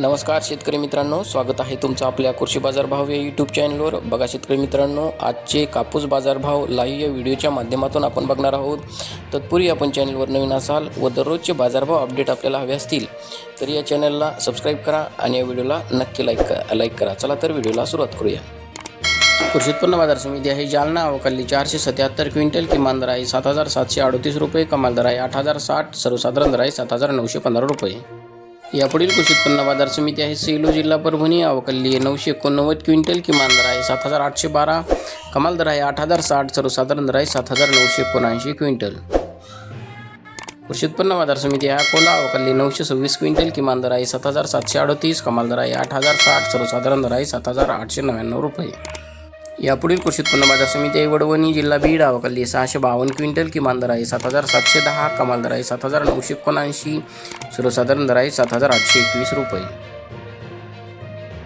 नमस्कार शेतकरी मित्रांनो स्वागत आहे तुमचं आपल्या कृषी बाजारभाव या यूट्यूब चॅनलवर बघा शेतकरी मित्रांनो आजचे कापूस बाजारभाव लाईव्ह या व्हिडिओच्या माध्यमातून आपण बघणार आहोत. तत्पूर्वी आपण चॅनलवर नवीन असाल व दररोजचे बाजारभाव अपडेट आपल्याला हवे असतील तर या चॅनलला सबस्क्राईब करा आणि या व्हिडिओला नक्की लाईक करा लाईक करा. चला तर व्हिडिओला सुरुवात करूया. कृषी उत्पन्न बाजार समिती आहे जालना. अवकाली चारशे सत्याहत्तर क्विंटल किमान दर आहे सात हजार सातशे अडतीस रुपये कमाल दर आहे आठ हजार साठ सर्वसाधारण दर आहे सात हजार नऊशे पंधरा रुपये. यापुढील कृषी उत्पन्न बाजार समिती आहे. सेलू जिल्हा परभणी अवकल्ली आहे. नऊशे एकोणनव्वद क्विंटल किमान दर आहे. सात हजार आठशे बारा. कमाल दर आहे आठ हजार साठ. सर्वसाधारण दर आहे सात हजार नऊशे एकोणऐंशी क्विंटल. कृषी उत्पन्न बाजार समिती आहे अकोला अवकल्ली नऊशे सव्वीस क्विंटल किमान दर आहे सात हजार सातशे अडतीस. कमाल दर आहे आठ हजार साठ. सर्वसाधारण दर आहे सात हजार आठशे नव्याण्णव रुपये. यापुढील कृषी उत्पन्न बाजार समिती आहे वडवणी जिल्हा बीड आवकली सहाशे बावन्न क्विंटल किमान दर आहे सात हजार सातशे दहा कमाल दर आहे सात हजार नऊशे एकोणऐंशी सर्वसाधारण दर आहे सात हजार आठशे एकवीस रुपये.